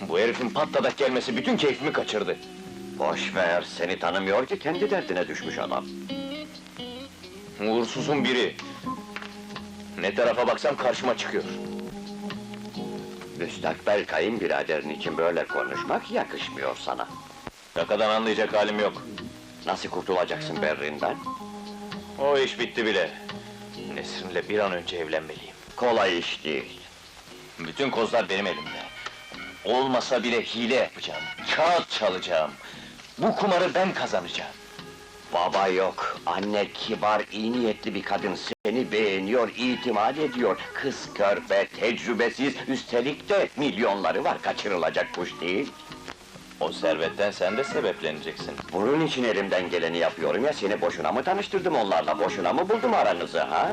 Bu herifin patladak gelmesi bütün keyfimi kaçırdı. Boş ver, seni tanımıyor ki kendi derdine düşmüş adam. Uğursuzun biri. Ne tarafa baksam karşıma çıkıyor. Müstakbel kayınbiraderin için böyle konuşmak yakışmıyor sana. Şakadan anlayacak halim yok. Nasıl kurtulacaksın Berrin'den? O iş bitti bile. Nesrin'le bir an önce evlenmeliyim. Kolay iş değil. Bütün kozlar benim elimde. Olmasa bile hile yapacağım, kağıt çalacağım. Bu kumarı ben kazanacağım. Baba yok, anne kibar, iyi niyetli bir kadın seni beğeniyor, itimat ediyor. Kız körpe, tecrübesiz, üstelik de milyonları var, kaçırılacak kuş değil. O servetten sen de sebepleneceksin. Bunun için elimden geleni yapıyorum ya, seni boşuna mı tanıştırdım onlarla, boşuna mı buldum aranızı ha?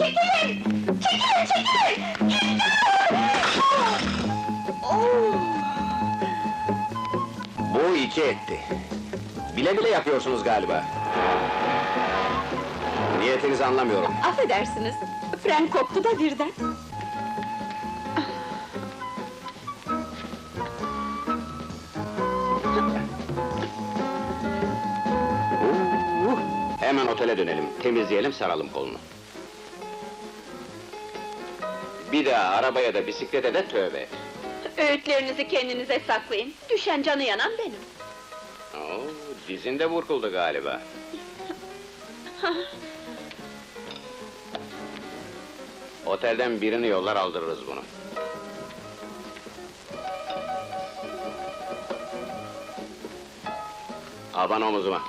Çekilin! Çekilin, çekilin! Oo! Bu iki etti. Bile bile yapıyorsunuz galiba. Niyetinizi anlamıyorum. Affedersiniz, fren koptu da birden. Hemen otele dönelim, temizleyelim, saralım kolunu. Bir daha arabaya da bisiklete de tövbe. Öğütlerinizi kendinize saklayın. Düşen canı yanan benim. Oo, dizinde burkuldu galiba. Otelden birini yollar aldırırız bunu. Aban omuzuma.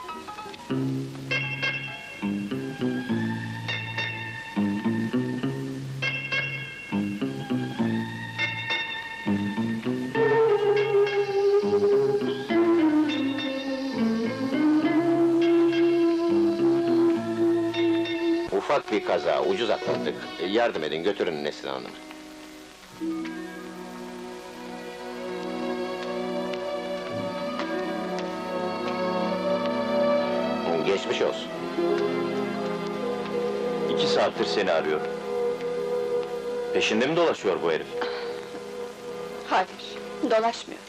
Ufak bir kaza, ucuz atlattık. E, Yardım edin, götürün Nesrin Hanım'ı. Geçmiş olsun. İki saattir seni arıyorum. Peşinde mi dolaşıyor bu herif? Hayır, dolaşmıyor.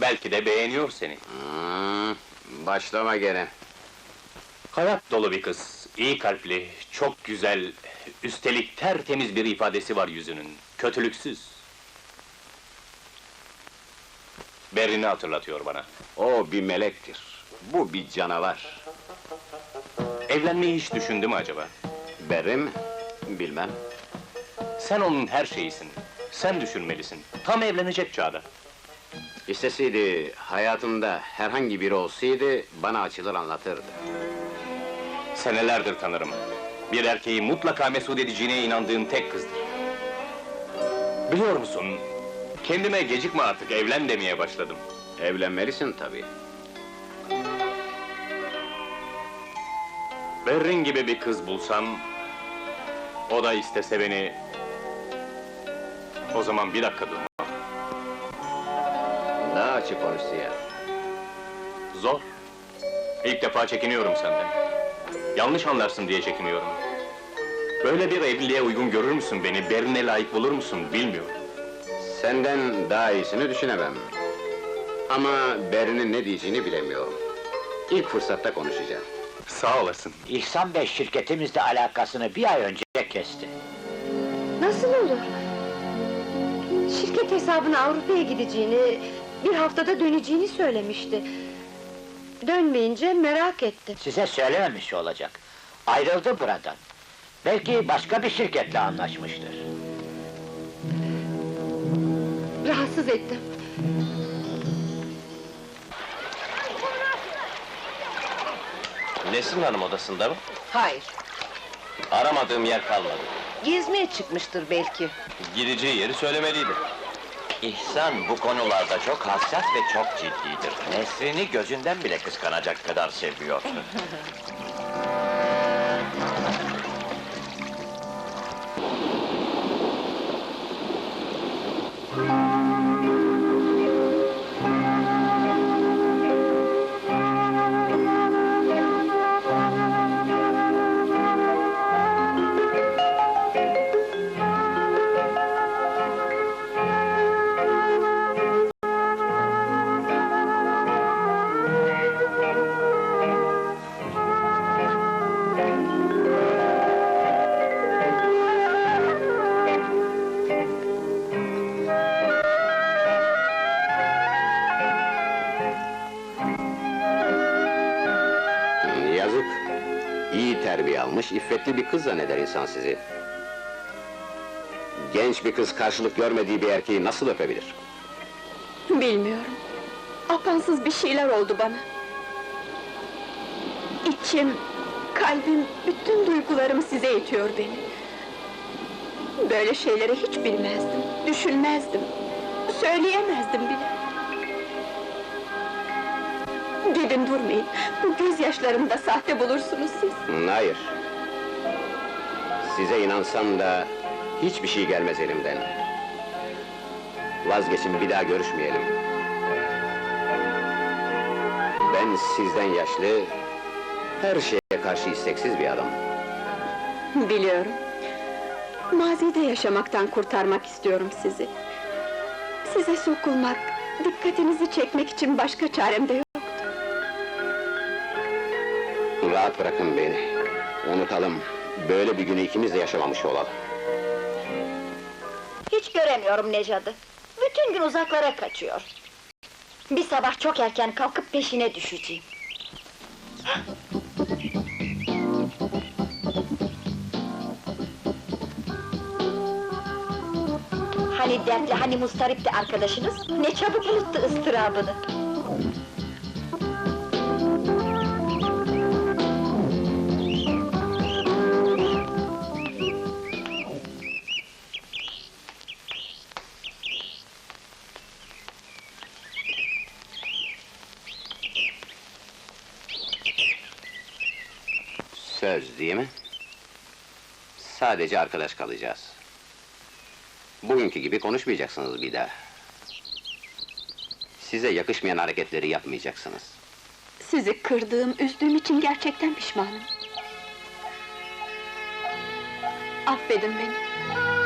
Belki de beğeniyor seni. Hmm, başlama gene. Hayat dolu bir kız, iyi kalpli, çok güzel, üstelik tertemiz bir ifadesi var yüzünün, kötülüksüz. Berin'i hatırlatıyor bana. O bir melektir. Bu bir canavar. Evlenmeyi hiç düşündü mü acaba? Berim, bilmem. Sen onun her şeyisin. Sen düşünmelisin. Tam evlenecek çağda. İsteseydi, hayatımda herhangi biri olsaydı, bana açılır anlatırdı. Senelerdir tanırım. Bir erkeği mutlaka mesut edeceğine inandığım tek kızdır. Biliyor musun? Kendime gecikme artık evlen demeye başladım. Evlenmelisin tabii. Berrin gibi bir kız bulsam... ...o da istese beni... ...o zaman bir dakika durmam. Daha açık konuş ya. Zor. İlk defa çekiniyorum senden. Yanlış anlarsın diye çekiniyorum. Böyle bir evliliğe uygun görür müsün beni, Berin'e layık bulur musun bilmiyorum. Senden daha iyisini düşünemem. Ama Berin'in ne diyeceğini bilemiyorum. İlk fırsatta konuşacağım. Sağ olasın. İhsan Bey şirketimizle alakasını bir ay önce kesti. Nasıl olur? Şirket hesabına Avrupa'ya gideceğini, bir haftada döneceğini söylemişti. Dönmeyince merak etti. Size söylememiş olacak. Ayrıldı buradan. Belki başka bir şirketle anlaşmıştır. Rahatsız ettim. Nesrin Hanım odasında mı? Hayır, Aramadığım yer kalmadı. gezmeye çıkmıştır belki. Gideceği yeri söylemeliydi. İhsan bu konularda çok hassas ve çok ciddidir. Nesrini gözünden bile kıskanacak kadar seviyor. gelmiş, iffetli bir kız zanneder insan sizi. Genç bir kız karşılık görmediği bir erkeği nasıl öpebilir? Bilmiyorum. Apansız bir şeyler oldu bana. İçim, kalbim, bütün duygularım size itiyor beni. Böyle şeyleri hiç bilmezdim, düşünmezdim, söyleyemezdim bile. Gidin durmayın, bu gözyaşlarımı da sahte bulursunuz siz. Hayır. Size inansam da hiçbir şey gelmez elimden. Vazgeçin bir daha görüşmeyelim. Ben sizden yaşlı, her şeye karşı isteksiz bir adam. Biliyorum. Mazide yaşamaktan kurtarmak istiyorum sizi. Size sokulmak, dikkatinizi çekmek için başka çarem de yok. Rahat bırakın beni. Unutalım. Böyle bir günü ikimiz de yaşamamış olalım. Hiç göremiyorum Necad'ı. Bütün gün uzaklara kaçıyor. Bir sabah çok erken kalkıp peşine düşeceğim. Hani dertli, hani mustaripti arkadaşınız? Ne çabuk unuttu ıstırabını. Söz değil mi? Sadece arkadaş kalacağız. Bugünkü gibi konuşmayacaksınız bir daha. Size yakışmayan hareketleri yapmayacaksınız. Sizi kırdığım, üzdüğüm için gerçekten pişmanım. Affedin beni.